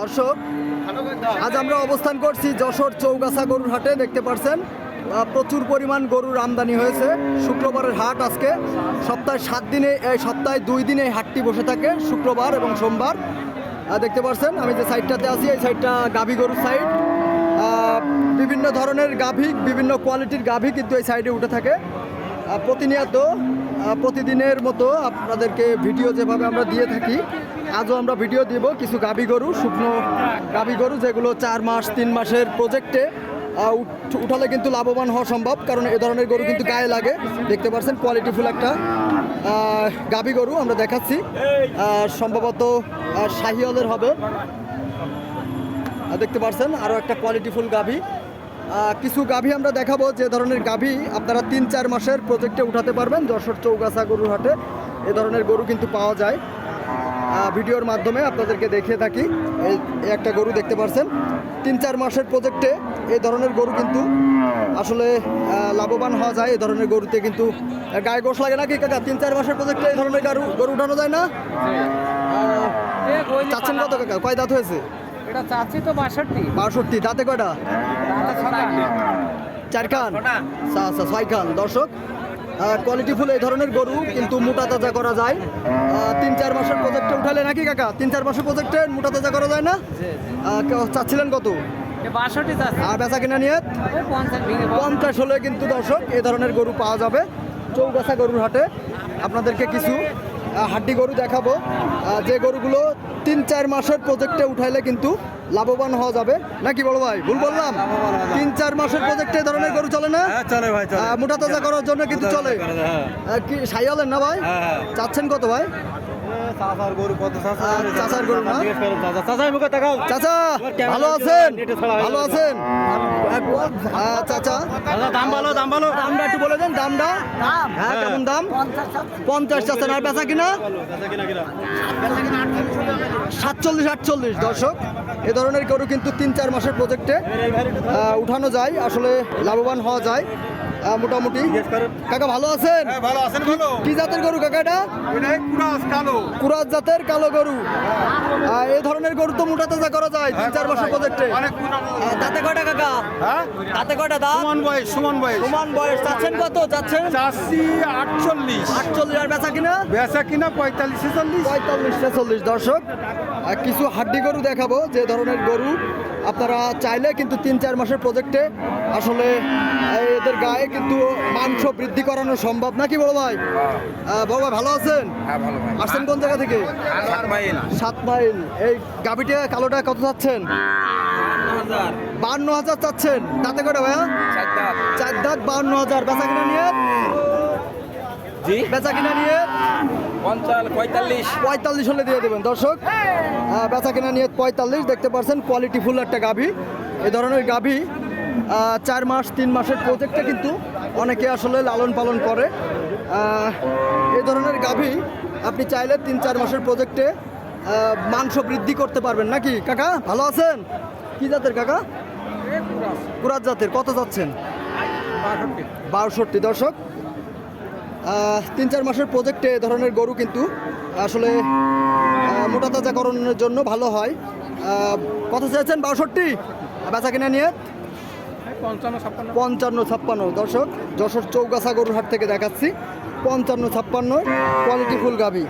দর্শক, আজ আমরা অবস্থান করছি যশোর চৌগাছা গরুর হাটে, দেখতে পাচ্ছেন প্রচুর পরিমাণ গরুর আমদানি হয়েছে। শুক্রবারের হাট আজকে। সপ্তাহে সাত দিনে, এই সপ্তাহে দুই দিনে হাটটি বসে থাকে, শুক্রবার এবং সোমবার। দেখতে পাচ্ছেন আমি যে সাইডটাতে আছি, এই সাইডটা গাভী গরুর সাইড। বিভিন্ন ধরনের গাভী, বিভিন্ন কোয়ালিটির গাভী কিন্তু এই সাইডে উঠে থাকে। প্রতিনিয়ত প্রতিদিনের মতো আপনাদেরকে ভিডিও যেভাবে আমরা দিয়ে থাকি, আজও আমরা ভিডিও দিব কিছু গাভী গরু, শুকনো গাভী গরু, যেগুলো চার মাস, তিন মাসের প্রজেক্টে উঠালে কিন্তু লাভবান হওয়া সম্ভব, কারণ এ ধরনের গরু কিন্তু গায়ে লাগে। দেখতে পাচ্ছেন কোয়ালিটিফুল একটা গাভী গরু আমরা দেখাচ্ছি। সম্ভবত শাহিওয়ালের হবে। দেখতে পাচ্ছেন আরও একটা কোয়ালিটিফুল গাভী কিছু গাভী আমরা দেখাবো। যে ধরনের গাভী আপনারা তিন চার মাসের প্রজেক্টে উঠাতে পারবেন যশোর চৌগাছা গরুর হাটে। এ ধরনের গরু কিন্তু পাওয়া যায়। ভিডিওর মাধ্যমে আপনাদেরকে দেখিয়ে থাকি। এই একটা গরু দেখতে পাচ্ছেন তিন চার মাসের প্রজেক্টে এই ধরনের গরু কিন্তু আসলে লাভবান হওয়া যায়। এই ধরনের গরুতে কিন্তু গায়ে গোশ লাগে নাকি? কাকা, তিন চার মাসের প্রজেক্টে এই ধরনের গরু গরু উঠানো যায় না? চাচ্ছেন কত কাকা? কয় দাঁত হয়েছে? এটা চাচ্ছি তো বাষট্টি। বাষট্টি দাঁতে কয়টা? চার খান আচ্ছা আচ্ছা ছয় খান দর্শক কোয়ালিটিফুল এই ধরনের গরু কিন্তু মোটা তাজা করা যায়। তিন চার মাসের প্রজেক্টে উঠালে নাকি কাকা? তিন চার মাসের প্রজেক্টে মোটা তাজা করা যায় না? চাচ্ছিলেন কত? আর বেচা কিনা নিয়ে পঞ্চাশ হলে কিন্তু দর্শক এ ধরনের গরু পাওয়া যাবে। চৌগাছা গরুর হাটে। আপনাদেরকে কিছু হাড্ডি গরু দেখাবো। যে গরুগুলো তিন চার মাসের প্রজেক্টে উঠাইলে কিন্তু লাভবান হওয়া যাবে। নাকি বলো ভাই? ভুল বললাম? তিন চার মাসের প্রজেক্টে ধরনের গরু চলে না? হ্যাঁ চলে ভাই মোটা তাজা করার জন্য কিন্তু চলে। হ্যাঁ। কি সাইয়ালেন না ভাই? হ্যাঁ। চাচ্ছেন কত ভাই? চাচার গরু কত? চাচা চাচার গরু না? চাচার মুখে তাকাও। চাচা ভালো আছেন? নেটে ছাড়া হয়ে ভালো আছেন? চাচা। চাচা দাম ভালো দাম ভালো। দামটা একটু বলে দেন দামটা? হ্যাঁ কেমন দাম? পঞ্চাশ চাচ্ছেন আর বেচা কিনা? চাচা সাতচল্লিশ আটচল্লিশ। দর্শক এ ধরনের গরু কিন্তু তিন চার মাসের প্রজেক্টে উঠানো যায়। আসলে লাভবান হওয়া যায়। মোটামুটি। কাকা ভালো আছেন? হ্যাঁ ভালো আছেন ভালো। কি জাতের গরু কাকা এটা? কুরাজ জাতের কালো গরু। আহ, এই ধরনের গরু তো মোটা তাজা করা যায় তিন চার মাসের প্রজেক্টে। আহ, কয়টা কাকা? হ্যাঁ? দাঁতে কয়টা দাঁত? সুমন বয়স সুমন বয়স। সমান বয়স। চাচ্ছেন কত? চাচ্ছেন? চাষি আটচল্লিশ। আটচল্লিশ। আর বেচা কিনা? বেচা কিনা পঁয়তাল্লিশ ছেচল্লিশ। পঁয়তাল্লিশ ছেচল্লিশ দর্শক আর কিছু হাড্ডি গরু দেখাবো যে ধরনের গরু আপনারা চাইলে কিন্তু তিন চার মাসের প্রজেক্টে আসলে এদের গায়ে কিন্তু মাংস বৃদ্ধি করানো সম্ভব নাকি বড় ভাই? বড় ভাই ভালো আছেন? হ্যাঁ আসছেন কোন জায়গা থেকে? সাত মাইল। সাত মাইল। এই গাবিটা কালোটা কত চাচ্ছেন? বান্ন হাজার। চাচ্ছেন। তাতে করে ভাইয়া? চার দাঁত। বান্ন হাজার। বেচা কিনা নিয়ে? জি? বেচা কিনা নিয়ে? পঁয়তাল্লিশ। পঁয়তাল্লিশ হলে দিয়ে দেবেন দর্শক। বেচা কিনা নিয়ে পঁয়তাল্লিশ। দেখতে পাচ্ছেন কোয়ালিটি ফুল একটা গাভী। এই ধরনের গাভী। চার মাস, তিন মাসের প্রজেক্টে কিন্তু অনেকে আসলে লালন পালন করে। এই ধরনের গাভী আপনি চাইলে তিন, চার মাসের প্রজেক্টে মাংস বৃদ্ধি করতে পারবেন। নাকি? কাকা, ভালো আছেন? কি জাতের কাকা? কুরাত জাতের। কত যাচ্ছেন? বাষট্টি। দর্শক তিন, চার মাসের প্রজেক্টে এ ধরনের গরু কিন্তু আসলে মোটা তাজাকরণের জন্য ভালো হয়। কত চেয়েছেন? বাষট্টি? বেচা কিনা নিয়ে? পঞ্চান্ন ছাপ্পান্ন? দর্শক যশোর চৌগাছা গরুর হাট থেকে দেখাচ্ছি। পঞ্চান্ন ছাপ্পান্ন কোয়ালিটি ফুল গাভি